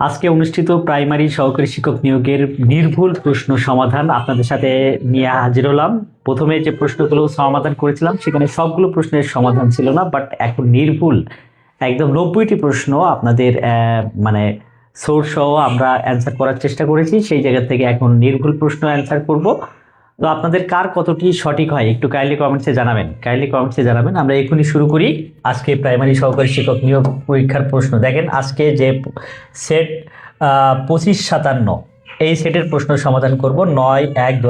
আজকে অনুষ্ঠিত প্রাইমারি সহকারী শিক্ষক নিয়োগের নির্ভুল প্রশ্ন সমাধান আপনাদের সাথে নিয়ে হাজির হলাম। প্রথমে যে প্রশ্নগুলো সমাধান করেছিলাম, সেখানে সবগুলো প্রশ্নের সমাধান ছিল না বাট এখন নির্ভুল, একদম নব্বইটি প্রশ্ন আপনাদের মানে সোর্স সহ আমরা অ্যান্সার করার চেষ্টা করেছি। সেই জায়গা থেকে এখন নির্ভুল প্রশ্ন অ্যান্সার করব। তো আপনাদের কার কতটি সঠিক হয় একটু কাইন্ডলি কমেন্টসে জানাবেন। কাইন্ডলি কমেন্টসে জানাবেন। আমরা এখনই শুরু করি আজকে প্রাইমারি সহকারী শিক্ষক নিয়োগ পরীক্ষার প্রশ্ন। দেখেন, আজকে যে সেট পঁচিশ সাতান্ন, এই সেটের প্রশ্ন সমাধান করব নয় এক দু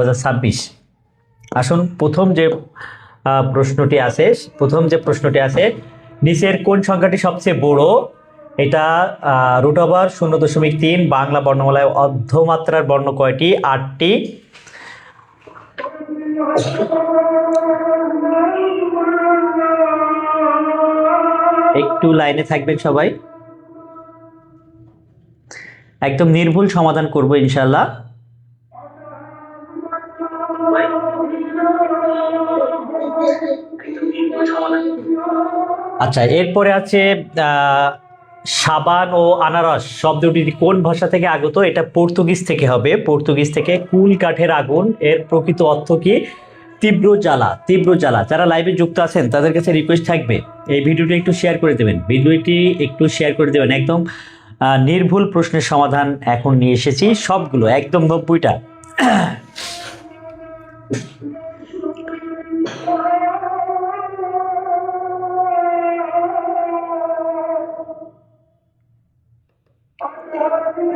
আসুন, প্রথম যে প্রশ্নটি আছে, প্রথম যে প্রশ্নটি আছে, নিচের কোন সংখ্যাটি সবচেয়ে বড়? এটা রুট ওভার শূন্য দশমিক তিন, বাংলা বর্ণমালায় অর্ধমাত্রার বর্ণ কয়টি? আটটি। একটু লাইনে থাকবেন সবাই। একদম নির্ভুল সমাধান করব ইনশাল্লাহ। আচ্ছা এরপরে আছে সাবান ও আনারস শব্দটি কোন ভাষা থেকে আগত? এটা পর্তুগিজ থেকে হবে। পর্তুগিজ থেকে কুল কাঠের আগুন, এর প্রকৃত অর্থ কি? তীব্র জ্বালা তীব্র জ্বালা। যারা লাইভে যুক্ত আছেন, তাদের কাছে রিকোয়েস্ট থাকবে, এই ভিডিওটি একটু শেয়ার করে দেবেন। ভিডিওটি একটু শেয়ার করে দেবেন। একদম নির্ভুল প্রশ্নের সমাধান এখন নিয়ে এসেছি। সবগুলো, একদম নব্বইটা।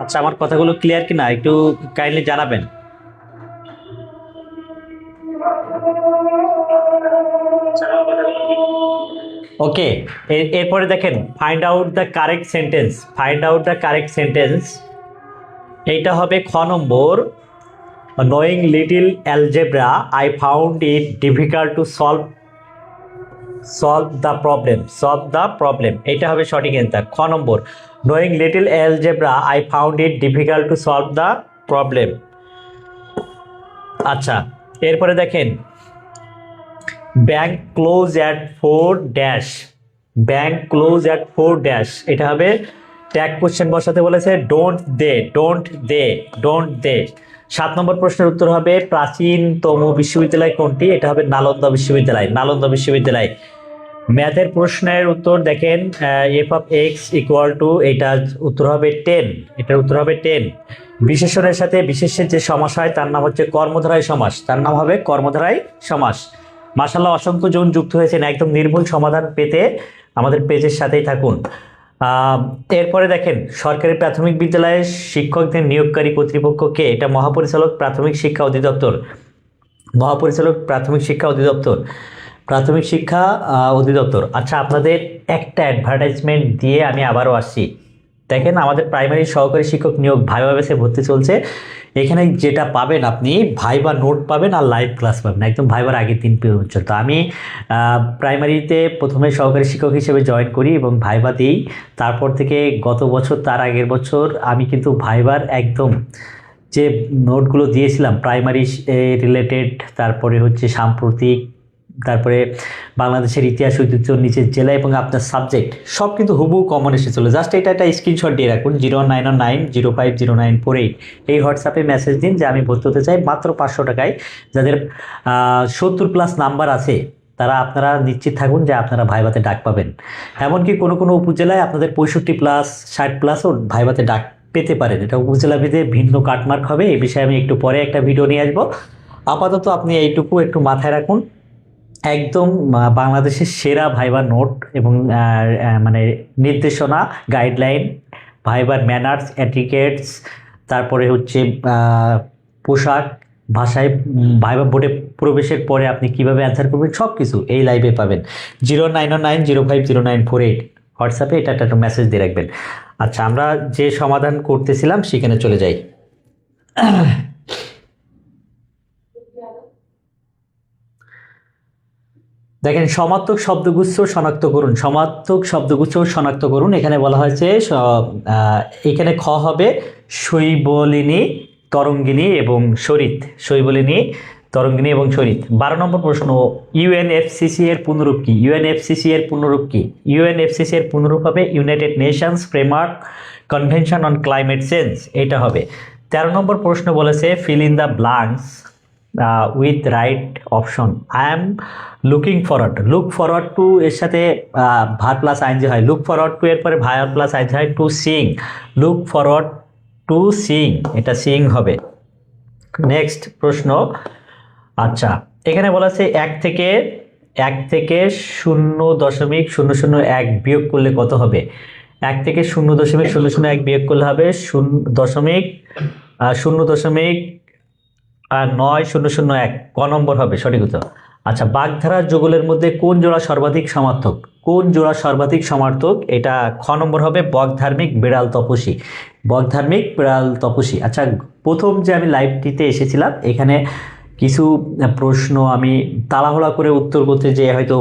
আচ্ছা আমার কথাগুলো ক্লিয়ার কিনা? একটু কাইন্ডলি জানাবেন। ওকে এরপরে দেখেন find out the correct sentence find out the correct sentence এইটা হবে খ number knowing little algebra I found it difficult to solve solve the problem solve the problem এটা হবে সঠিক অ্যান্সার খ number. Knowing little algebra I found it difficult to solve the problem আচ্ছা এরপরে দেখেন। Bank close at four dash bank close at four dash এটা হবে tag question বসাতে বলেছে don't they don't they don't they সাত number প্রশ্নের উত্তর হবে, প্রাচীনতম বিশ্ববিদ্যালয় কোনটি? এটা হবে নালন্দা বিশ্ববিদ্যালয় নালন্দা বিশ্ববিদ্যালয়। ম্যাথের প্রশ্নের উত্তর দেখেন F of X equal to এটা উত্তর হবে টেন এটার উত্তর হবে টেন বিশেষণের সাথে বিশেষের যে সমাস হয়, তার নাম হচ্ছে কর্মধারায় সমাস। তার নাম হবে কর্মধারায় সমাস। মাসাল্লাহ অসংখ্য জন যুক্ত হয়েছেন, একদম নির্ভুল সমাধান পেতে আমাদের পেজের সাথেই থাকুন। এরপরে দেখেন, সরকারি প্রাথমিক বিদ্যালয়ের শিক্ষকদের নিয়োগকারী কর্তৃপক্ষকে এটা মহাপরিচালক প্রাথমিক শিক্ষা অধিদপ্তর। মহাপরিচালক প্রাথমিক শিক্ষা অধিদপ্তর। প্রাথমিক শিক্ষা অধিদপ্তর। আচ্ছা আপনাদের একটা অ্যাডভার্টাইজমেন্ট দিয়ে আমি আবারও আসছি। দেখেন, আমাদের প্রাইমারি সহকারী শিক্ষক নিয়োগ ভাইবা বেসে ভর্তি চলছে। এখানে যেটা পাবেন আপনি ভাইবা নোট পাবেন আর লাইভ ক্লাস পাবেন। একদম ভাইবার আগের দিন পর্যন্ত আমি প্রাইমারিতে প্রথমে সহকারী শিক্ষক হিসেবে জয়েন করি এবং ভাইবা দিই। তারপর থেকে গত বছর, তার আগের বছর আমি কিন্তু ভাইবার একদম যে নোটগুলো দিয়েছিলাম প্রাইমারি রিলেটেড তারপরে হচ্ছে সাম্প্রতিক তারপরে বাংলাদেশের ইতিহাস, ঐতিহ্য নিচের জেলা এবং আপনার সাবজেক্ট সব কিন্তু হুবহু কমন এসেছিল জাস্ট এটা একটা স্ক্রিনশট দিয়ে রাখুন zero nine nine zero five zero nine four eight এই হোয়াটসঅ্যাপে মেসেজ দিন যে আমি ভর্তি হতে চাই মাত্র পাঁচশো টাকায়। যাদের সত্তর প্লাস নাম্বার আছে, তারা আপনারা নিশ্চিত থাকুন যে আপনারা ভাইভাতে ডাক পাবেন। এমনকি কোনো কোনো উপজেলায় আপনাদের পঁয়ষট্টি প্লাস ষাট প্লাসও ভাইভাতে ডাক পেতে পারেন। এটা উপজেলা ভেদে ভিন্ন কাটমার্ক হবে। এই বিষয়ে আমি একটু পরে একটা ভিডিও নিয়ে আসব। আপাতত আপনি এইটুকু একটু মাথায় রাখুন। একদম বাংলাদেশের সেরা ভাইবার নোট এবং মানে নির্দেশনা গাইডলাইন ভাইবার ম্যানার্স অ্যাটিকেটস তারপরে হচ্ছে পোশাক ভাষায় উম, ভাইবা বোর্ডে প্রবেশের পরে আপনি কীভাবে অ্যান্সার করবেন সব কিছু এই লাইভে পাবেন। Zero nine nine zero five zero nine four eight হোয়াটসঅ্যাপে এটা একটা মেসেজ দিয়ে রাখবেন। আচ্ছা আমরা যে সমাধান করতেছিলাম সেখানে চলে যাই। দেখেন সমার্থক শব্দগুচ্ছ শনাক্ত করুন। সমার্থক শব্দগুচ্ছ শনাক্ত করুন। এখানে বলা হয়েছে এখানে খ হবে শৈবলিনী, তরঙ্গিনী এবং সরিত শৈবলিনী, তরঙ্গিনী এবং শরীর বারো নম্বর প্রশ্ন ইউএনএফসিসি এর পুনরূপ কি? ইউএনএফসিসি এর পুনরূপ কি? ইউএনএফসিসি এর পুনরূপ হবে United Nations framework convention on climate change এটা হবে। তেরো নম্বর প্রশ্ন বলেছে fill in the blanks with right option I am looking forward look forward to এর সাথে ভার প্লাস আইনজি হয় লুক ফরওয়ার্ড টু এর পরে ভায়ার প্লাস আইনজি হয় to sing look forward to sing এটা সিং হবে। নেক্সট প্রশ্ন। আচ্ছা এখানে বলা আছে এক থেকে এক থেকে শূন্য দশমিক শূন্য শূন্য এক বিয়োগ করলে কত হবে? এক থেকে শূন্য দশমিক শূন্য শূন্য এক বিয়োগ করলে হবে শূন্য দশমিক শূন্য দশমিক আর নয় শূন্য শূন্য এক ক নম্বর হবে সঠিক উত্তর। আচ্ছা বাগধারা যুগলের মধ্যে কোন জোড়া সর্বাধিক সমার্থক? কোন জোড়া সর্বাধিক সমার্থক? এটা খ নম্বর হবে বগধার্মিক বিড়াল তপসী বগধার্মিক বিড়াল তপসী আচ্ছা প্রথম যে আমি লাইভটিতে এসেছিলাম এখানে কিছু প্রশ্ন আমি তাড়াহুড়া করে উত্তর করতে যে হয়তো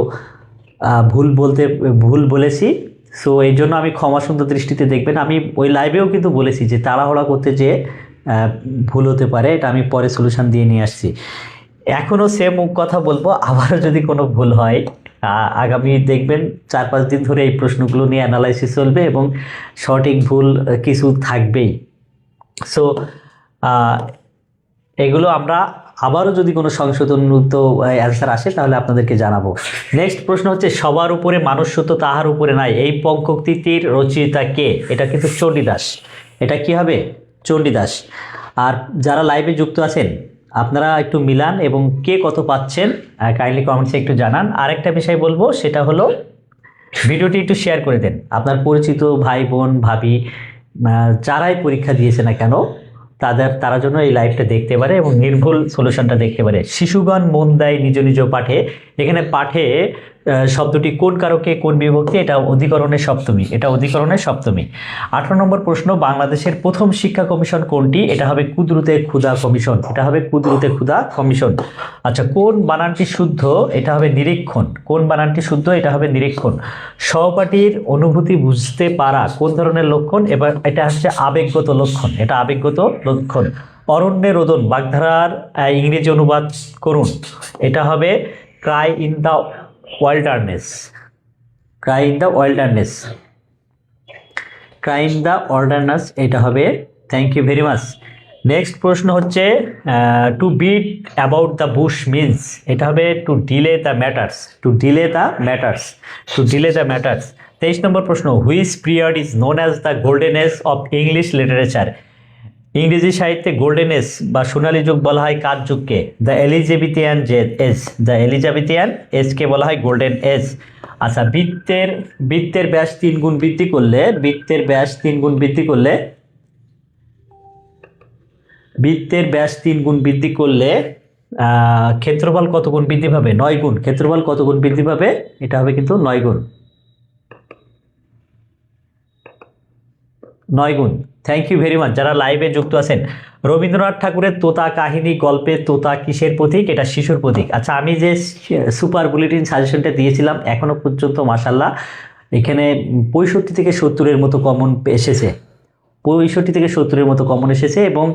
ভুল বলতে ভুল বলেছি। সো এই জন্য আমি ক্ষমা সুন্দর দৃষ্টিতে দেখবেন। আমি ওই লাইভেও কিন্তু বলেছি যে তাড়াহুড়া করতে যে আহ, ভুল হতে পারে, এটা আমি পরে সলিউশন দিয়ে নিয়ে আসছি। এখনও সেম কথা বলব, আবারও যদি কোনো ভুল হয় আগামী দেখবেন চার পাঁচ দিন ধরে এই প্রশ্নগুলো নিয়ে অ্যানালাইসিস চলবে এবং সঠিক ভুল কিছু থাকবেই। সো এগুলো আমরা আবারও যদি কোনো সংশোধনযুক্ত অ্যান্সার আসে, তাহলে আপনাদেরকে জানাব। নেক্সট প্রশ্ন হচ্ছে, সবার উপরে মানুষ তো তাহার উপরে নাই, এই পঙ্কক্তিটির রচয়িতা কে? এটা কিন্তু চণ্ডীদাস। এটা কি হবে? চণ্ডীদাস। আর যারা লাইভে যুক্ত আছেন, আপনারা একটু মিলান এবং কে কত পাচ্ছেন কাইন্ডলি কমেন্টসে একটু জানান। আরেকটা বিষয় বলব, সেটা হলো ভিডিওটি একটু শেয়ার করে দেন। আপনার পরিচিত ভাই, বোন, ভাবি যারাই পরীক্ষা দিয়েছে না কেন, তাদের, তারা জন্য এই লাইভটা দেখতে পারে এবং নির্ভুল সলিউশনটা দেখতে পারে। শিশুগণ মন দেয় নিজ নিজ পাঠে। এখানে পাঠে শব্দটি কোন কারকে, কোন বিভক্তি, এটা অধিকরণের সপ্তমী, এটা অধিকরণের সপ্তমী। আঠারো নম্বর প্রশ্ন, বাংলাদেশের প্রথম শিক্ষা কমিশন কোনটি? এটা হবে কুদরুতে ক্ষুদা কমিশন, এটা হবে কুদরুতে ক্ষুদা কমিশন। আচ্ছা কোন বানানটি শুদ্ধ? এটা হবে নিরীক্ষণ। কোন বানানটি শুদ্ধ? এটা হবে নিরীক্ষণ। সহপাঠীর অনুভূতি বুঝতে পারা কোন ধরনের লক্ষণ? এবার এটা হচ্ছে আবেগগত লক্ষণ, এটা আবেগগত লক্ষণ। অরণ্যে রোদন, বাগধারার ইংরেজি অনুবাদ করুন। এটা হবে cry in the wilderness cry in the wilderness crime the অর্ডারনাস এটা হবে thank you very much next প্রশ্ন হচ্ছে to beat about the bush means এটা হবে to delay the matters to delay the matters to delay the matters তেইশ নম্বর প্রশ্ন which period is known as the golden age of English literature ইংরেজি সাহিত্যে golden age বা সোনালী যুগ বলা হয় কার যুগকে? দ্য এলিজাবেথিয়ান যে এজ দ্য এলিজাবেথিয়ান এজকে বলা হয় গোল্ডেন এজ আচ্ছা বৃত্তের বৃত্তের ব্যাস তিন গুণ বৃদ্ধি করলে, বৃত্তের ব্যাস তিন গুণ বৃদ্ধি করলে, বৃত্তের ব্যাস তিন গুণ বৃদ্ধি করলে ক্ষেত্রফল কত গুণ বৃদ্ধি পাবে? নয় গুণ। ক্ষেত্রফল কত গুণ বৃদ্ধি পাবে? এটা হবে কিন্তু নয় গুণ। নয় গুণ থ্যাংক ইউ ভেরি মাচ যারা লাইভে যুক্ত আছেন, রবীন্দ্রনাথ ঠাকুরের তোতা কাহিনী গল্পে তোতা কিসের প্রতীক? এটা শিশুর প্রতীক। আচ্ছা আমি যে সুপার বুলেটিন সাজেশনটা দিয়েছিলাম এখনও পর্যন্ত মাসাল্লাহ এখানে পঁয়ষট্টি থেকে সত্তরের মতো কমন এসেছে। পঁয়ষট্টি থেকে সত্তরের মতো কমন এসেছে এবং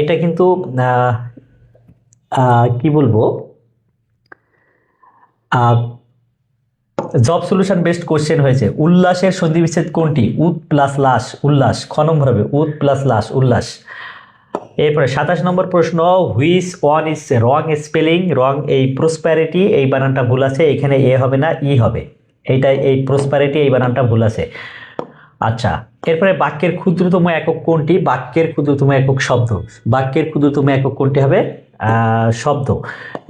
এটা কিন্তু কি বলব? জব সলিউশন বেস্ট কোশ্চেন হয়েছে। উল্লাসের সন্ধিবিচ্ছেদ কোনটি? উদ প্লাস লাশ, উল্লাস। খ নম্বর হবে উদ প্লাস লাশ, উল্লাস। এরপরে সাতাশ নম্বর প্রশ্ন which one is wrong spelling wrong এই প্রসপ্যারিটি এই বানানটা ভুল আছে, এখানে এ হবে না, ই হবে। এইটাই এই প্রসপ্যারিটি এই বানানটা ভুল আছে। আচ্ছা এরপরে বাক্যের ক্ষুদ্রতম একক কোনটি? বাক্যের ক্ষুদ্রতম একক শব্দ। বাক্যের ক্ষুদ্রতম একক কোনটি হবে? শব্দ।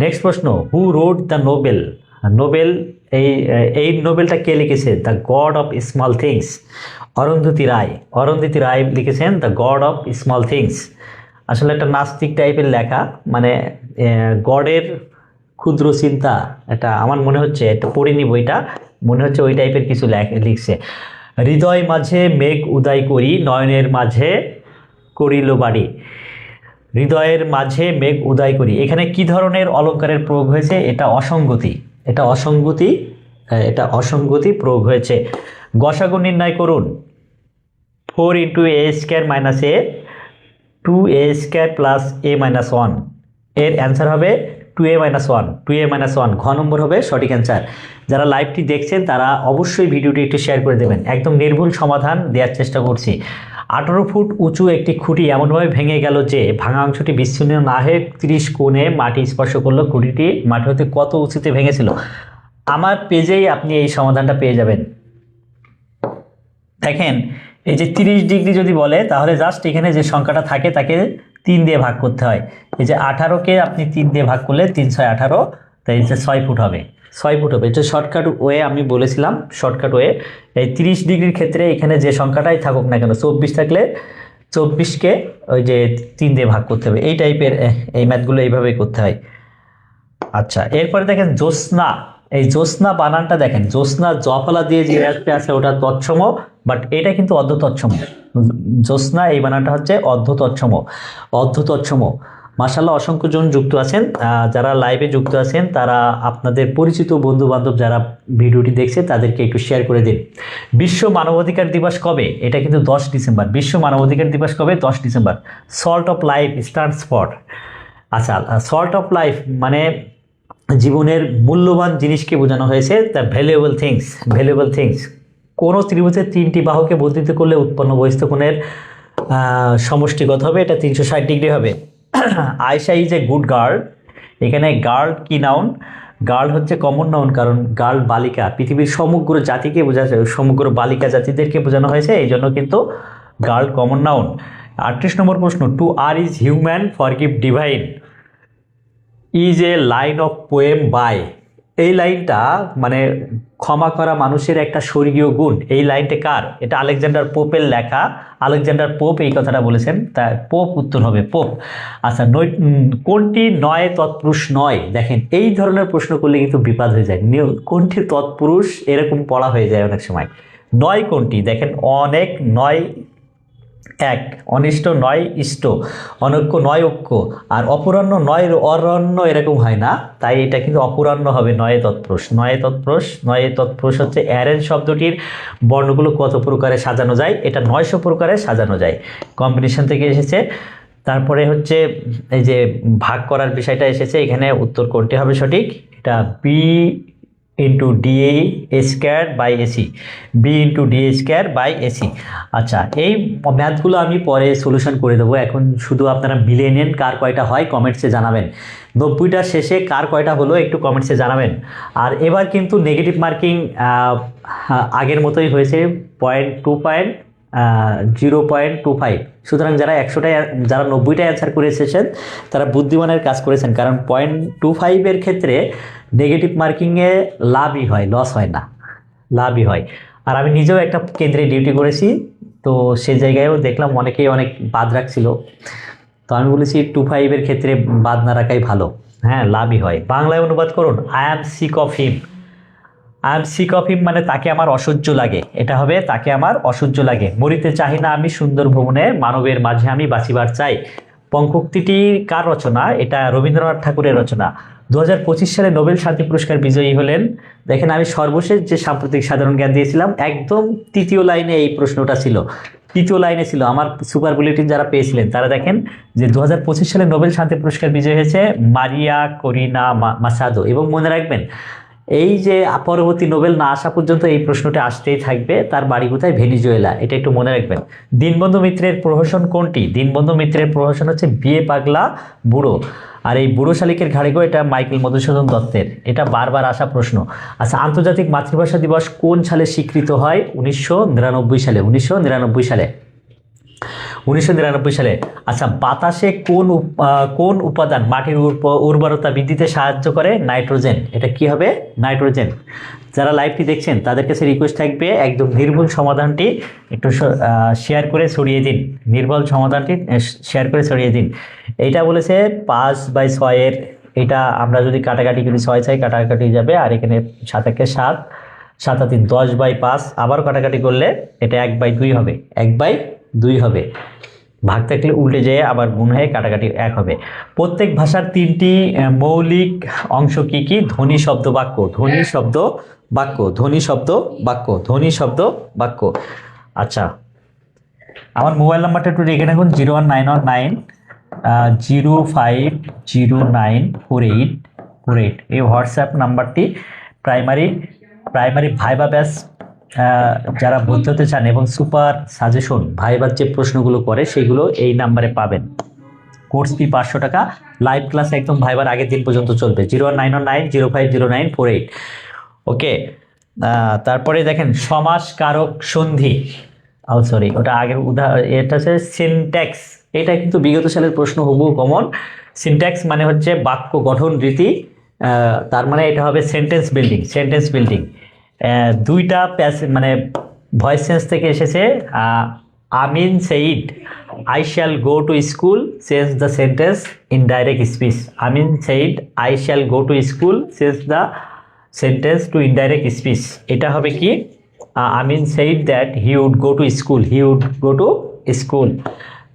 নেক্সট প্রশ্ন who wrote the Nobel Nobel এই এই নোবেলটা কে লিখেছে? The god of small things Arundhati Roy. Arundhati Roy লিখেছেন the god of small things আসলে একটা নাস্তিক টাইপের লেখা মানে গডের ক্ষুদ্র চিন্তা। এটা আমার মনে হচ্ছে, এটা পড়িনি বইটা মনে হচ্ছে ওই টাইপের কিছু লেখ- লিখছে। হৃদয় মাঝে মেঘ উদয় করি, নয়নের মাঝে করিল বাড়ি। হৃদয়ের মাঝে মেঘ উদয় করি। এখানে কি ধরনের অলঙ্কারের প্রয়োগ হয়েছে? এটা অসঙ্গতি। এটা অসঙ্গতি এটা অসঙ্গতি প্রয়োগ হয়েছে। গসাগু নির্ণয় করুন। Four into a square minus a, two a square plus a minus one. এর অ্যান্সার হবে two a minus one. Two a minus one. ঘ নম্বর হবে সঠিক অ্যান্সার। যারা লাইভটি দেখছেন, তারা অবশ্যই ভিডিওটি একটু শেয়ার করে দেবেন। একদম নির্ভুল সমাধান দেওয়ার চেষ্টা করছি। আঠারো ফুট উঁচু একটি খুঁটি এমনভাবে ভেঙে গেল যে ভাঙা অংশটি বিচ্ছিন্ন না হয়ে তিরিশ কোণে মাটি স্পর্শ করল। খুঁটিটি মাটি হতে কত উঁচুতে ভেঙেছিল? আমার পেজেই আপনি এই সমাধানটা পেয়ে যাবেন। দেখেন, এই যে তিরিশ ডিগ্রি যদি বলে, তাহলে জাস্ট এখানে যে সংখ্যাটা থাকে, তাকে তিন দিয়ে ভাগ করতে হয়। এই যে আঠারোকে আপনি তিন দিয়ে ভাগ করলে তিন ছয় আঠারো, তাই যে ছয় ফুট হবে। ছয় ফুট হবে। এটা শর্টকাট ওয়ে আমি বলেছিলাম শর্টকাট ওয়ে এই তিরিশ ডিগ্রির ক্ষেত্রে এখানে যে সংখ্যাটাই থাকুক না কেন, চব্বিশ থাকলে চব্বিশকে ওই যে তিন দিয়ে ভাগ করতে হবে। এই টাইপের এই ম্যাথগুলো এইভাবেই করতে হয়। আচ্ছা এরপরে দেখেন জ্যোৎস্না। এই জ্যোৎস্না বানানটা দেখেন, জ্যোৎস্না জফলা দিয়ে যে একটা আছে ওটা তৎসম বাট এটা কিন্তু অর্ধ তৎসম জ্যোৎস্না এই বানানটা হচ্ছে অর্ধ তৎসম অর্ধ তৎসম মাসাল্লাহ অসংখ্য জন যুক্ত আছেন। যারা লাইভে যুক্ত আছেন, তারা আপনাদের পরিচিত বন্ধু বান্ধব যারা ভিডিওটি দেখছে, তাদেরকে একটু শেয়ার করে দিন। বিশ্ব মানবাধিকার দিবস কবে? এটা কিন্তু দশ ডিসেম্বর। বিশ্ব মানবাধিকার দিবস কবে? দশ December. Salt of life starts for আচ্ছা সল্ট অফ লাইফ মানে জীবনের মূল্যবান জিনিসকে বোঝানো হয়েছে the valuable things valuable things কোনো ত্রিভুজের তিনটি বাহুকে বর্ধিত করলে উৎপন্ন বহিস্থ কোণের সমষ্টিগত হবে, এটা তিনশো ষাট ডিগ্রি হবে। Ayesha is a good girl এখানে গার্ল কি নাউন গার্ল হচ্ছে কমন নাউন কারণ গার্ল বালিকা। পৃথিবীর সমগ্র জাতিকে বোঝা যায় সমগ্র বালিকা জাতিদেরকে বোঝানো হয়েছে এই জন্য কিন্তু গার্ল কমন নাউন আটত্রিশ নম্বর প্রশ্ন to err is human forgive divine is a line of poem by এই লাইনটা মানে ক্ষমা করা মানুষের একটা স্বর্গীয় গুণ। এই লাইনটা কার? এটা আলেকজান্ডার পোপের লেখা। আলেকজান্ডার পোপ এই কথাটা বলেছেন। তা পোপ উত্তর হবে পোপ। আচ্ছা নৈ কোনটি নয় তৎপুরুষ নয়? দেখেন, এই ধরনের প্রশ্ন করলে কিন্তু বিপাদ হয়ে যায়। কোনটি তৎপুরুষ? এরকম পড়া হয়ে যায় অনেক সময়। নয় কোনটি? দেখেন, অনেক নয় এক, অনিষ্ট নয় ইষ্ট, অনৈক্য নয় ঐক্য, আর অপরাহ্ন নয় অরণ্য এরকম হয় না। তাই এটা কিন্তু অপরাহ্ন হবে, নয়ে তৎপুরুষ। নয়ে তৎপুরুষ নয়ে তৎপুরুষ হচ্ছে অ্যারেঞ্জ শব্দটির বর্ণগুলো কত প্রকারে সাজানো যায়, এটা নয়শো প্রকারে সাজানো যায়। কম্বিনেশন থেকে এসেছে। তারপরে হচ্ছে এই যে ভাগ করার বিষয়টা এসেছে, এখানে উত্তর কোনটি হবে সঠিক? এটা B into DA square by AC B into DA square by AC আচ্ছা এই ম্যাথগুলো আমি পরে সলিউশন করে দেবো। এখন শুধু আপনারা মিলিয়ে নেন কার কয়টা হয় কমেন্টসে জানাবেন। নব্বইটার শেষে কার কয়টা হলো, একটু কমেন্টসে জানাবেন। আর এবার কিন্তু নেগেটিভ মার্কিং আগের মতোই হয়েছে point two point zero point two five সুতরাং যারা একশোটায় যারা নব্বইটা অ্যান্সার করে এসেছেন, তারা বুদ্ধিমানের কাজ করেছেন। কারণ পয়েন্ট টু ফাইভের ক্ষেত্রে নেগেটিভ মার্কিংয়ে লাভই হয় লস হয় না, লাভই হয়। আর আমি নিজেও একটা কেন্দ্রে ডিউটি করেছি, তো সে জায়গায়ও দেখলাম অনেকেই অনেক বাদ রাখছিল। তো আমি বলেছি টু ফাইভের ক্ষেত্রে বাদ না রাখাই ভালো। হ্যাঁ লাভই হয়। বাংলায় অনুবাদ করুন I am sick of him am sick of him মানে তাকে আমার অসহ্য লাগে। এটা হবে তাকে আমার অসহ্য লাগে। মরিতে চাহি না আমি সুন্দর ভ্রমণে, মানবের মাঝে আমি বাঁচিবার চাই। পঙ্কোক্তিটি কার রচনা? এটা রবীন্দ্রনাথ ঠাকুরের রচনা। দু হাজার পঁচিশ সালে নোবেল শান্তি পুরস্কার বিজয়ী হলেন। দেখেন, আমি সর্বশেষ যে সাম্প্রতিক সাধারণ জ্ঞান দিয়েছিলাম, একদম তৃতীয় লাইনে এই প্রশ্নটা ছিল। তৃতীয় লাইনে ছিল। আমার সুপার বুলেটিন যারা পেয়েছিলেন, তারা দেখেন যে দু হাজার পঁচিশ সালে নোবেল শান্তি পুরস্কার বিজয়ী হয়েছে মারিয়া করিনা মাসাদো। এবং মনে রাখবেন এই যে পরবর্তী নোবেল না আসা পর্যন্ত এই প্রশ্নটা আসতেই থাকবে, তার বাড়ি কোথায়? ভেনিজুয়েলা। এটা একটু মনে রাখবেন। দীনবন্ধু মিত্রের প্রহসন কোনটি? দীনবন্ধু মিত্রের প্রহসন হচ্ছে বিয়ে পাগলা বুড়ো। আর এই বুড়ো শালিকের ঘাড়ে গো এটা মাইকেল মধুসূদন দত্তের। এটা বারবার আসা প্রশ্ন। আচ্ছা আন্তর্জাতিক মাতৃভাষা দিবস কোন সালে স্বীকৃত হয়? উনিশশো নিরানব্বই সালে। উনিশশো নিরানব্বই সালে। উনিশশো নিরানব্বই সালে। আচ্ছা বাতাসে কোন কোন উপাদান মাটির উর্ব- উর্বরতা বৃদ্ধিতে সাহায্য করে? নাইট্রোজেন। এটা কি হবে? নাইট্রোজেন। যারা লাইভটি দেখছেন তাদের কাছে রিকোয়েস্ট থাকবে একদম নির্ভুল সমাধানটি একটু শেয়ার করে ছড়িয়ে দিন। নির্ভুল সমাধানটি শেয়ার করে ছড়িয়ে দিন। এইটা বলেছে পাঁচ বাই ছয়ের এটা আমরা যদি কাটাকাটি করি, ছয় ছয় কাটাকাটি যাবে, আর এখানে সাত একে সাত সাত আর তিন, দশ বাই পাঁচ, আবারও কাটাকাটি করলে এটা এক বাই দুই হবে। এক বাই দুই হবে। ভাগ থাকলে উল্টে যেয়ে, আবার গুণ হয়ে কাটাকাটি এক হবে। প্রত্যেক ভাষার তিনটি মৌলিক অংশ কি কি? ধ্বনি, শব্দ, বাক্য। ধ্বনি, শব্দ, বাক্য। ধ্বনি, শব্দ, বাক্য। ধ্বনি, শব্দ, বাক্য। আচ্ছা আমার মোবাইল নাম্বারটা একটু রেখে রাখুন, zero one nine one nine zero five zero nine four eight four eight. এই হোয়াটসঅ্যাপ নাম্বারটি প্রাইমারি প্রাইমারি ভাইবা ব্যাস যারা ভর্তি হতে চান এবং সুপার সাজেশন ভাইবার যে প্রশ্নগুলো করে, সেগুলো এই নাম্বারে পাবেন। কোর্স ফি পাঁচশো টাকা লাইভ ক্লাস একদম ভাইবার আগের দিন পর্যন্ত চলবে। Zero nine nine zero five zero nine four eight okay তারপরে দেখেন সমাস কারক সন্ধি। ও সরি ওটা আগের উদাহ এটা হচ্ছে সিনট্যাক্স এটা কিন্তু বিগত সালের প্রশ্ন, হুবহু কমন সিনট্যাক্স মানে হচ্ছে বাক্য গঠন রীতি। তার মানে এটা হবে সেন্টেন্স বিল্ডিং সেন্টেন্স বিল্ডিং দুইটা প্যাস মানে ভয়েস চেঞ্জ থেকে এসেছে Amin said I shall go to school change the sentence in direct speech Amin said I shall go to school change the sentence to indirect speech এটা হবে কি? Amin said that he would go to school he would go to school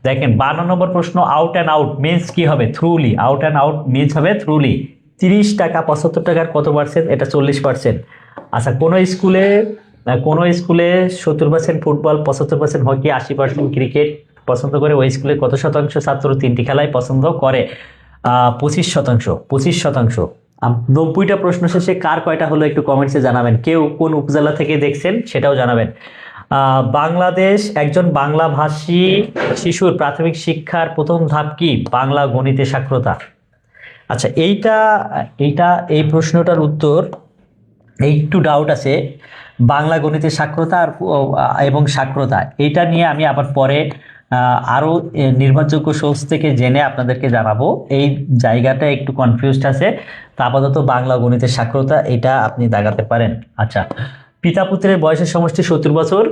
দেখেন, বান্ন নম্বর প্রশ্ন out and out means কি হবে? Thoroughly out and out means হবে thoroughly তিরিশ টাকা পঁচাত্তর টাকার কত পার্সেন্ট এটা চল্লিশ পার্সেন্ট আচ্ছা কোনো স্কুলে কোনো স্কুলে সত্তর পার্সেন্ট ফুটবল, পঁচাত্তর পার্সেন্ট হকি, আশি পার্সেন্ট ক্রিকেট পছন্দ করে? ওই স্কুলে কত শতাংশ ছাত্র? তিনটি খেলায় পছন্দ করে। পঁচিশ শতাংশ পঁচিশ শতাংশ। নব্বইটা প্রশ্ন শেষে কার কয়টা হলো একটু কমেন্টসে জানাবেন। কেউ কোন উপজেলা থেকে দেখছেন সেটাও জানাবেন। বাংলাদেশ একজন বাংলা ভাষী শিশুর প্রাথমিক শিক্ষার প্রথম ধাপ কি? বাংলা গণিতে সাক্ষরতা। আচ্ছা এইটা এইটা, এই প্রশ্নটার উত্তর একটু ডাউট আছে, বাংলা গণিতের সাক্ষরতা আর এবং সাক্ষরতা। এটা নিয়ে আমি আবার পরে আরও নির্ভরযোগ্য সোর্স থেকে জেনে আপনাদেরকে জানাব। এই জায়গাটা একটু কনফিউজড আছে। তা আপাতত বাংলা গণিতের সাক্ষরতা এটা আপনি দাগাতে পারেন। আচ্ছা পিতা পুত্রের বয়সের সমষ্টি সত্তর বছর।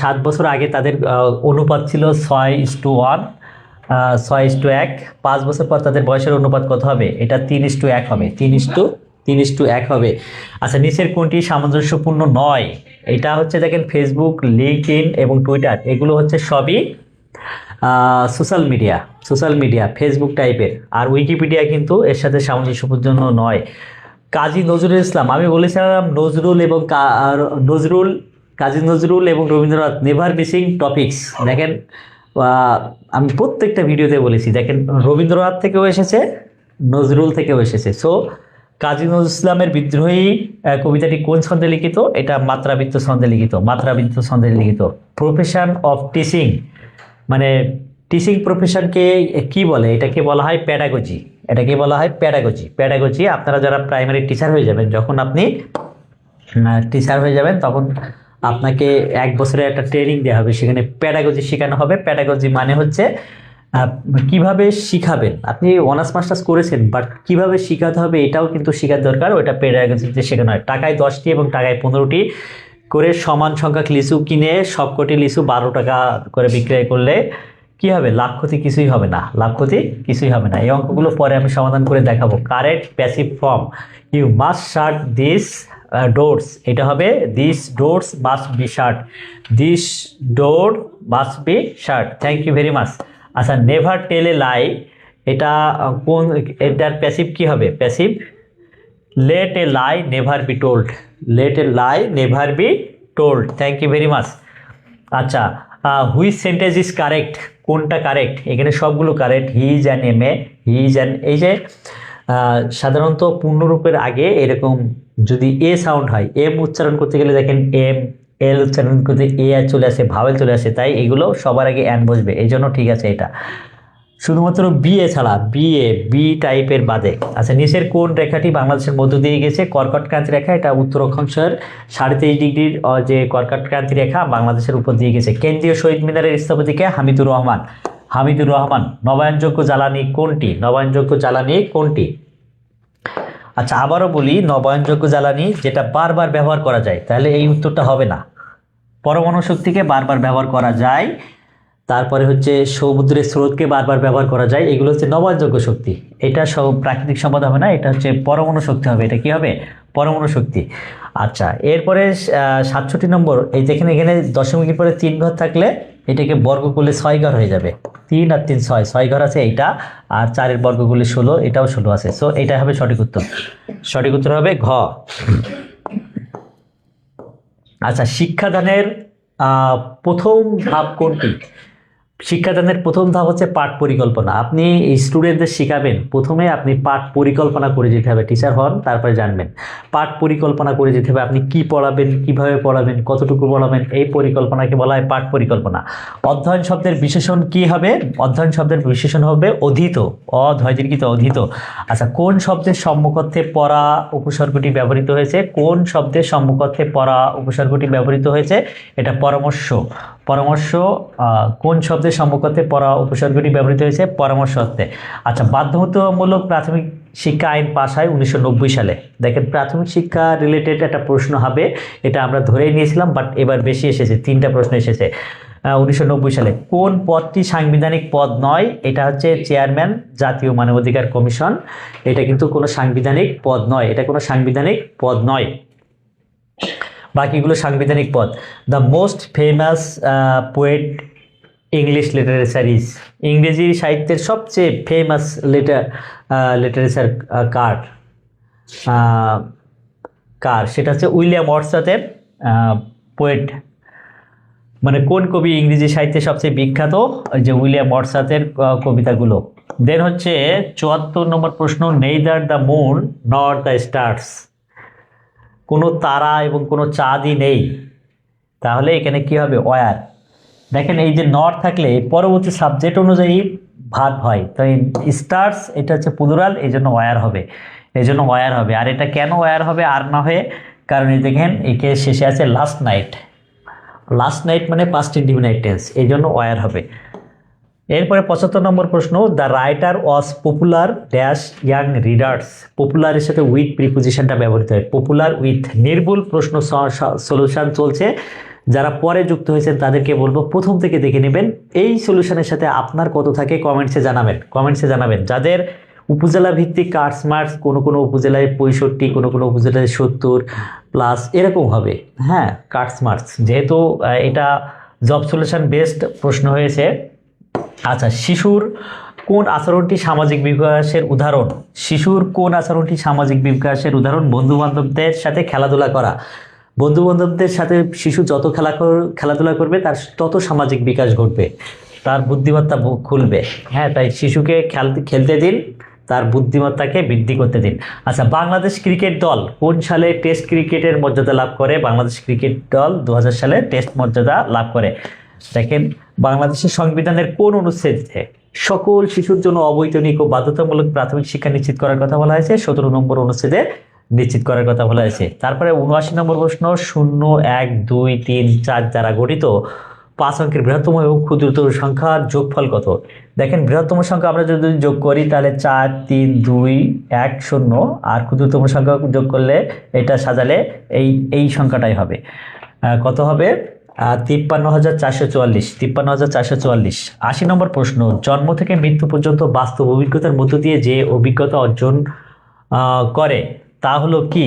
সাত বছর আগে তাদের অনুপাত ছিল ছয় ইস টু ওয়ান ছয় ইস টু এক। পাঁচ বছর পর তাদের বয়সের অনুপাত কত হবে? এটা তিন ইস টু এক হবে। তিন ইস টু ইস টু এক হবে। আচ্ছা নিচের কোনটি সামঞ্জস্যপূর্ণ নয়? এটা হচ্ছে দেখেন ফেসবুক লিঙ্কড এবং টুইটার এগুলো হচ্ছে সবই social media social media Facebook টাইপের আর উইকিপিডিয়া কিন্তু এর সাথে সামঞ্জস্যপূর্ণ নয়। কাজী নজরুল ইসলাম, আমি বলেছিলাম নজরুল এবং নজরুল, কাজী নজরুল এবং রবীন্দ্রনাথ নেভার মিসিং টপিকস দেখেন আমি প্রত্যেকটা ভিডিওতে বলেছি, দেখেন রবীন্দ্রনাথ থেকেও এসেছে, নজরুল থেকেও এসেছে। সো কাজী নজরুল ইসলামের বিদ্রোহী কবিতাটি কোন ছন্দে লিখিত? এটা মাত্রাবৃত্ত ছন্দে লিখিত, মাত্রাবৃত্ত ছন্দে লিখিত। প্রফেশন অফ টিচিং মানে টিচিং প্রফেশনকে কি বলে? এটাকে বলা হয় প্যাডাগজি এটাকে বলা হয় প্যাডাগজি প্যাডাগজি আপনারা যারা প্রাইমারি টিচার হয়ে যাবেন, যখন আপনি টিচার হয়ে যাবেন, তখন আপনাকে এক বছরের একটা ট্রেনিং দেওয়া হবে। সেখানে প্যাডাগজি শেখানো হবে। প্যাডাগজি মানে হচ্ছে কীভাবে শিখাবেন? আপনি অনার্স মাস্টার্স করেছেন বাট কীভাবে শিখাতে হবে এটাও কিন্তু শেখার দরকার, ওটা প্যাডাগজিতে শেখানো হয় টাকায় দশটি এবং টাকায় পনেরোটি করে সমান সংখ্যক লিচু কিনে সবকটি লিচু বারো টাকা করে বিক্রয় করলে কি হবে? লাভ ক্ষতি কিছুই হবে না। লাভ ক্ষতি কিছুই হবে না। এই অঙ্কগুলো পরে আমি সমাধান করে দেখাবো। Correct passive form you must shut this doors এটা হবে this doors must be shut this door must be shut thank you very much আচ্ছা নেভার টেল লাই এটা কোন, এটার প্যাসিভ কি হবে? Passive let a lie never be told let a lie never be told thank you very much আচ্ছা which sentence is correct কোনটা correct এখানে সবগুলো correct he is an M A he is an এই যে সাধারণত পূর্ণরূপের আগে এরকম যদি এ সাউন্ড হয় এম উচ্চারণ করতে গেলে দেখেন এম এল উচ্চারণ করতে এ চলে আসে ভাওয়েল চলে আসে, তাই এগুলো সবার আগে অ্যান বসবে এই জন্য ঠিক আছে এটা। শুধুমাত্র বিএ ছাড়া বিএ বি টাইপের বাদে। আচ্ছা নিচের কোন রেখাটি বাংলাদেশের মধ্য দিয়ে গেছে? কর্কট ক্রান্তি রেখা, এটা উত্তর অক্ষাংশের সাড়ে তেইশ ডিগ্রির যে কর্কট ক্রান্তি রেখা বাংলাদেশের উপর দিয়ে গেছে। কেন্দ্রীয় শহীদ মিনারের স্থপতিকে হামিদুর রহমান। হামিদুর রহমান, নবায়নযোগ্য জ্বালানি কোনটি? নবায়নযোগ্য জ্বালানি কোনটি? আচ্ছা আবারও বলি, নবায়নযোগ্য জ্বালানি যেটা বারবার ব্যবহার করা যায়, তাহলে এই উত্তরটা হবে না। পরমাণু শক্তিকে বারবার ব্যবহার করা যায়, তারপরে হচ্ছে সমুদ্রের স্রোতকে বারবার ব্যবহার করা যায়, এগুলো হচ্ছে নবায়নযোগ্য শক্তি। এটা সব প্রাকৃতিক সম্পদ হবে না, এটা হচ্ছে পরমাণু শক্তি হবে। এটা কি হবে? পরমাণু শক্তি। আচ্ছা এরপরে সাতষট্টি নম্বর, এই যেখানে এখানে দশমিকের পরে তিন ঘর থাকলে এটাকে বর্গ করলে ছয় ঘর হয়ে যাবে। তিন আর তিন ছয় ছয় ঘর আছে এইটা, আর চারের বর্গ করলে ষোলো, এটাও ষোলো আছে। সো এটা হবে সঠিক উত্তর। সঠিক উত্তর হবে ঘ। আচ্ছা শিক্ষাদানের প্রথম ধাপ কোনটি? শিক্ষাদানের প্রথম ধাপ হচ্ছে পাঠ পরিকল্পনা। আপনি স্টুডেন্টদের শেখাবেন। প্রথমে আপনি পাঠ পরিকল্পনা করে যেতে হবে। টিচার হন, তারপরে জানবেন। পাঠ পরিকল্পনা করে যেতে হবে। আপনি কি পড়াবেন, কীভাবে পড়াবেন, কতটুকু পড়াবেন, এই পরিকল্পনাকে বলা হয় পাঠ পরিকল্পনা। অধ্যয়ন শব্দের বিশেষণ কি হবে? অধ্যয়ন শব্দের বিশেষণ হবে অধীত অধৈর্যিত অধীত। আচ্ছা কোন শব্দের সম্মুখর্থে পড়া উপসর্গটি ব্যবহৃত হয়েছে? কোন শব্দের সম্মুখর্থে পড়া উপসর্গটি ব্যবহৃত হয়েছে? এটা পরামর্শ। পরামর্শ কোন শব্দের সম্মুখতে পড়া উপসর্গটি ব্যবহৃত হয়েছে? পরামর্শ অর্থে আচ্ছা বাধ্যতামূলক প্রাথমিক শিক্ষা আইন পাশ হয় উনিশশো নব্বই সালে। দেখেন, প্রাথমিক শিক্ষা রিলেটেড একটা প্রশ্ন হবে, এটা আমরা ধরেই নিয়েছিলাম বাট এবার বেশি এসেছে, তিনটা প্রশ্ন এসেছে। উনিশশো নব্বই সালে, কোন পদটি সাংবিধানিক পদ নয়? এটা হচ্ছে চেয়ারম্যান জাতীয় মানবাধিকার কমিশন। এটা কিন্তু কোনো সাংবিধানিক পদ নয়, এটা কোনো সাংবিধানিক পদ নয়। বাকিগুলো সাংবিধানিক পদ। The most famous poet English literature is ইংরেজি সাহিত্যের সবচেয়ে ফেমাস লিটার লিটারেচার কার? কার? সেটা হচ্ছে উইলিয়াম ওয়ার্ডসওয়ার্থের পোয়েট মানে কোন কবি ইংরেজি সাহিত্যে সবচেয়ে বিখ্যাত? যে উইলিয়াম ওয়ার্ডসওয়ার্থের কবিতাগুলো। দেন হচ্ছে চুয়াত্তর নম্বর প্রশ্ন neither the moon not the stars কোনো তারা এবং কোনো চাঁদই নেই। তাহলে এখানে কি হবে? ওয়ার। দেখেন এই যে নট থাকলে পরবর্তী সাবজেক্ট অনুযায়ী ভাগ হয়। তো স্টার্স, এটা হচ্ছে পুদুরাল এই জন্য ওয়ার হবে। এই জন্য ওয়ার হবে। আর এটা কেন ওয়ার হবে? আর না হয়ে, কারণ এই দেখেন, একে শেষে আছে লাস্ট নাইট লাস্ট নাইট মানে পাস্ট ইন্ডিমিনাইট টেন্স এই জন্য ওয়ার হবে। এরপরে পঁচাত্তর নম্বর প্রশ্ন the writer was popular dash young readers পপুলারের সাথে উইথ প্রিপোজিশনটা ব্যবহৃত হয়। পপুলার উইথ নির্ভুল প্রশ্ন সলিউশন চলছে। যারা পরে যুক্ত হয়েছেন, তাদেরকে বলব প্রথম থেকে দেখে নেবেন। এই সলিউশনের সাথে আপনার কত থাকে কমেন্টসে জানাবেন। কমেন্টসে জানাবেন যাদের উপজেলা ভিত্তিক কার্ডস মার্কস কোনো কোনো উপজেলায় পঁয়ষট্টি, কোনো কোনো উপজেলায় সত্তর প্লাস এরকম হবে। হ্যাঁ কার্ডস মার্কস যেহেতু এটা জব সলিউশন বেসড প্রশ্ন হয়েছে। আচ্ছা শিশুর কোন আচরণটি সামাজিক বিকাশের উদাহরণ? শিশুর কোন আচরণটি সামাজিক বিকাশের উদাহরণ? বন্ধু বান্ধবদের সাথে খেলাধুলা করা। বন্ধু বান্ধবদের সাথে শিশু যত খেলা খেলাধুলা করবে, তার তত সামাজিক বিকাশ ঘটবে। তার বুদ্ধিমত্তা খুলবে। হ্যাঁ তাই শিশুকে খেলতে খেলতে দিন, তার বুদ্ধিমত্তাকে বৃদ্ধি করতে দিন। আচ্ছা বাংলাদেশ ক্রিকেট দল কোন সালে টেস্ট ক্রিকেটের মর্যাদা লাভ করে? বাংলাদেশ ক্রিকেট দল দু হাজার সালে টেস্ট মর্যাদা লাভ করে। দেখেন বাংলাদেশের সংবিধানের কোন অনুচ্ছেদে সকল শিশুর জন্য অবৈতনিক ও বাধ্যতামূলক প্রাথমিক শিক্ষা নিশ্চিত করার কথা বলা হয়েছে? সতেরো নম্বর অনুচ্ছেদে নিশ্চিত করার কথা বলা হয়েছে। তারপরে উনআশি নম্বর প্রশ্ন, শূন্য, এক, দুই, তিন, চার দ্বারা গঠিত পাঁচ অঙ্কের বৃহত্তম এবং ক্ষুদ্রতম সংখ্যার যোগফল কত? দেখেন, বৃহত্তম সংখ্যা আমরা যদি যোগ করি, তাহলে চার, তিন, দুই, এক, শূন্য, আর ক্ষুদ্রতম সংখ্যা যোগ করলে এটা সাজালে এই এই সংখ্যাটাই হবে। কত হবে? তিপ্পান্ন হাজার চারশো চুয়াল্লিশ, তিপ্পান্ন হাজার চারশো চুয়াল্লিশ। আশি নম্বর প্রশ্ন, জন্ম থেকে মৃত্যু পর্যন্ত বাস্তব অভিজ্ঞতার মধ্য দিয়ে যে অভিজ্ঞতা অর্জন করে, তা হলো কি?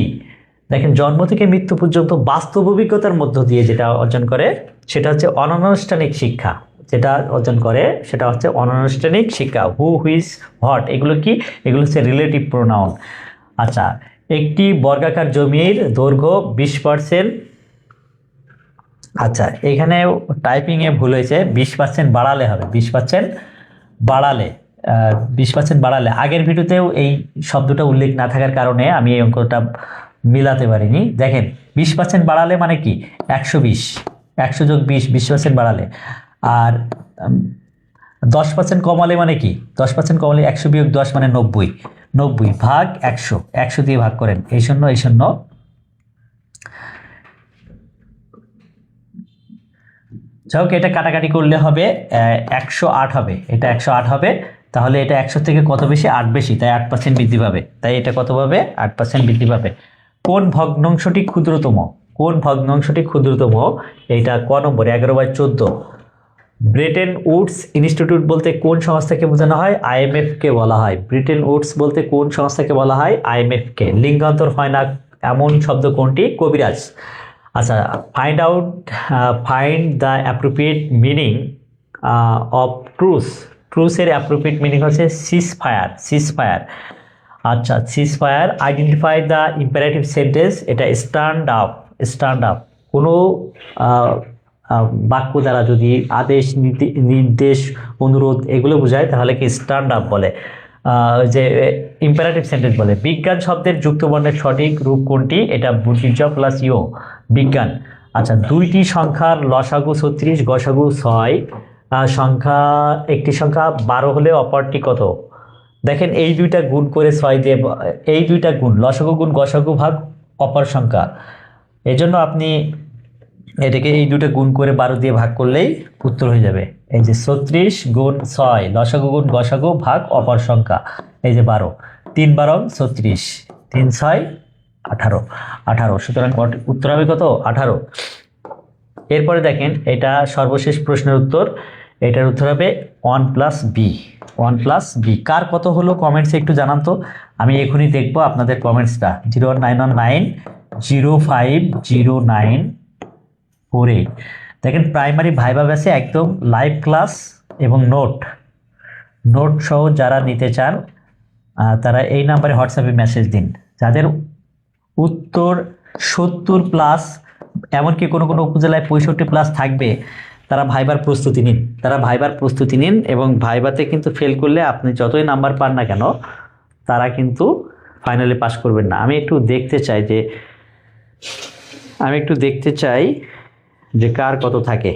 দেখেন, জন্ম থেকে মৃত্যু পর্যন্ত বাস্তব অভিজ্ঞতার মধ্য দিয়ে যেটা অর্জন করে, সেটা হচ্ছে অনানুষ্ঠানিক শিক্ষা। যেটা অর্জন করে, সেটা হচ্ছে অনানুষ্ঠানিক শিক্ষা। হু হুইজ হোয়াট এগুলো কি? এগুলো হচ্ছে রিলেটিভ প্রোনাউন আচ্ছা একটি বর্গাকার জমির দৈর্ঘ্য বিশ পার্সেন্ট আচ্ছা এখানে টাইপিংয়ে ভুল হয়েছে, বিশ পার্সেন্ট বাড়ালে হবে, বিশ পার্সেন্ট বাড়ালে বিশ পার্সেন্ট বাড়ালে। আগের ভিডিওতেও এই শব্দটা উল্লেখ না থাকার কারণে আমি এই অঙ্কটা মিলাতে পারিনি। দেখেন, বিশ পার্সেন্ট বাড়ালে মানে কি? একশো বিশ, একশো যোগ বিশ বিশ পার্সেন্ট বাড়ালে। আর দশ পার্সেন্ট কমালে মানে কি? দশ পার্সেন্ট কমালে একশো বিয়োগ দশ মানে নব্বই নব্বই ভাগ একশো একশো দিয়ে ভাগ করেন, এই শূন্য এই শূন্য। যাই হোক, এটা কাটাকাটি করলে হবে একশো আট হবে। এটা একশো আট হবে, তাহলে এটা একশো থেকে কত বেশি? আট বেশি, তাই আট পার্সেন্ট বৃদ্ধি পাবে। তাই এটা কত পাবে? আট পার্সেন্ট বৃদ্ধি পাবে। কোন ভগ্নাংশটি ক্ষুদ্রতম? কোন ভগ্নাংশটি ক্ষুদ্রতম? এটা ক নম্বর, এগারো বাই চোদ্দ। ব্রিটেন উডস ইনস্টিটিউট বলতে কোন সংস্থাকে বোঝানো হয়? আইএমএফকে বলা হয়। ব্রিটেন উডস বলতে কোন সংস্থাকে বলা হয়? আইএমএফকে। লিঙ্গান্তর হয় না এমন শব্দ কোনটি? কবিরাজ। আচ্ছা find out find the appropriate meaning of truce ট্রুসের appropriate meaning হচ্ছে সিস ফায়ার সিস ফায়ার আচ্ছা cease fire identify the imperative sentence এটা স্ট্যান্ড আপ স্ট্যান্ড আপ কোনো বাক্য দ্বারা যদি আদেশ নির্দেশ, অনুরোধ এগুলো বোঝায়, তাহলে কি স্ট্যান্ড আপ বলে? যে ইম্পারেটিভ সেন্টেন্স বলে। বিজ্ঞান শব্দের যুক্ত বর্ণের সঠিক রূপ কোনটি? এটা বুটিজ প্লাস ইও বিজ্ঞান। আচ্ছা দুইটি সংখ্যার লসাগু ছত্রিশ, গসাগু ছয় সংখ্যা, একটি সংখ্যা বারো হলে অপরটি কত? দেখেন, এই দুইটা গুণ করে ছয় দিয়ে, এই দুইটা গুণ, লসাগু গুণ গসাগু ভাগ অপর সংখ্যা। এই জন্য আপনি এটাকে এই দুটো গুণ করে বারো দিয়ে ভাগ করলেই উত্তর হয়ে যাবে। এই যে ছত্রিশ গুণ ছয়, লসাগু গুণ গসাগু ভাগ অপর সংখ্যা, এই যে বারো। তিন বারো ছত্রিশ, তিন ছয় আঠারো আঠারো। সুতরাং উত্তর হবে কত? আঠারো। এরপরে দেখেন, এটা সর্বশেষ প্রশ্নের উত্তর। এটার উত্তর হবে one plus b one plus b কার কত হলো? কমেন্টসে একটু জানান তো। আমি এখনই দেখব আপনাদের কমেন্টসটা zero one nine one nine zero five zero nine four eight দেখেন প্রাইমারি ভাইবা ব্যাসে একদম লাইভ ক্লাস এবং নোট নোট সহ যারা নিতে চান তারা এই নাম্বারে হোয়াটসঅ্যাপে মেসেজ দিন। যাদের উত্তর সত্তর প্লাস এমনকি কোনো কোনো উপজেলায় পঁয়ষট্টি প্লাস থাকবে। তারা ভাইবার প্রস্তুতি নিন। তারা ভাইবার প্রস্তুতি নিন এবং ভাইবাতে কিন্তু ফেল করলে আপনি যতই নাম্বার পান না কেন, তারা কিন্তু ফাইনালে পাস করবেন না। আমি একটু দেখতে চাই যে, আমি একটু দেখতে চাই যে কার কত থাকে।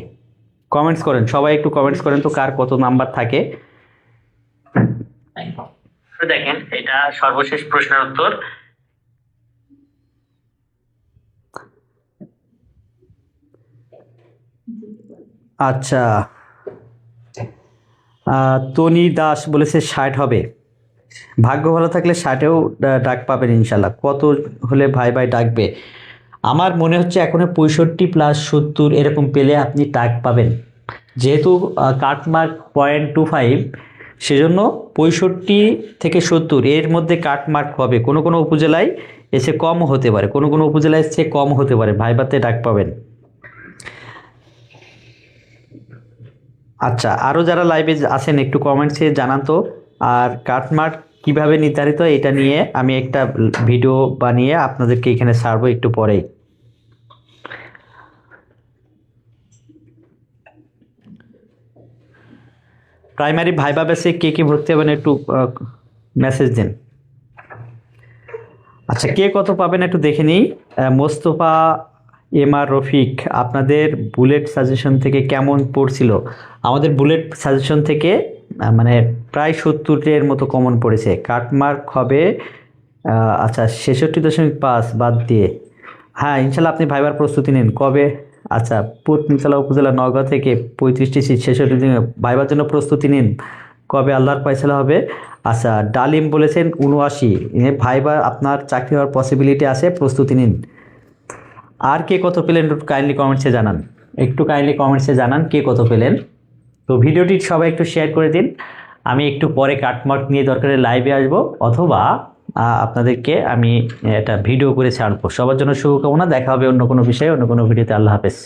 কমেন্টস করেন, সবাই একটু কমেন্টস করেন তো কার কত নাম্বার থাকে। দেখেন, এটা সর্বশেষ প্রশ্নের উত্তর। আচ্ছা। তনি দাস বলেছে ষাট হবে। ভাগ্য ভালো থাকলে ষাটেও ডাক পাবেন ইনশাল্লাহ। কত হলে ভাই ভাই ডাকবে? আমার মনে হচ্ছে এখনও পঁয়ষট্টি প্লাস সত্তর এরকম পেলে আপনি ডাক পাবেন। যেহেতু কাটমার্ক পয়েন্ট টু ফাইভ সেজন্য পঁয়ষট্টি থেকে সত্তর, এর মধ্যে কাটমার্ক হবে। কোনো কোনো উপজেলায় এসে কম হতে পারে। কোনো কোনো উপজেলায় এসে কম হতে পারে। ভাইবাতে ডাক পাবেন। আচ্ছা আরও যারা লাইভে আছেন, একটু কমেন্টসে জানান তো। আর কাটমার্ক কীভাবে নির্ধারিত, এটা নিয়ে আমি একটা ভিডিও বানিয়ে আপনাদেরকে এখানে ছাড়বো একটু পরেই। প্রাইমারি ভাইবা বেসে কে কে ভর্তি হবেন একটু মেসেজ দিন। আচ্ছা কে কত পাবেন একটু দেখে নিই। মোস্তফা এম আর রফিক, আপনাদের বুলেট সাজেশন থেকে কেমন পড়ছিল? আমাদের বুলেট সাজেশন থেকে মানে প্রায় সত্তরের মতো কমন পড়েছে। কাটমার্ক হবে আচ্ছা ছেষট্টি দশমিক পাঁচ বাদ দিয়ে। হ্যাঁ ইনশাল্লাহ আপনি ভাইবার প্রস্তুতি নিন। কবে? আচ্ছা পুতনিতলা উপজেলা নওগাঁ থেকে পঁয়ত্রিশটি সিট ছেষট্টি দিনে ভাইবার জন্য প্রস্তুতি নিন। কবে আল্লাহর পয়সালা হবে? আচ্ছা ডালিম বলেছেন উনআশি। ভাইবার, আপনার চাকরি হওয়ার পসিবিলিটি আছে, প্রস্তুতি নিন। আর কে কত পেলেন একটু কাইন্ডলি কমেন্টসে জানান। একটু কাইন্ডলি কমেন্টসে জানান কে কত পেলেন। তো ভিডিওটি সবাই একটু শেয়ার করে দিন। আমি একটু পরে কাটমার্ক নিয়ে দরকারে লাইভে আসব, অথবা আপনাদেরকে আমি এটা ভিডিও করে ছাড়বো। সবার জন্য শুভকামনা, দেখা হবে অন্য কোনো বিষয়ে, অন্য কোনো ভিডিওতে আল্লাহ হাফেজ।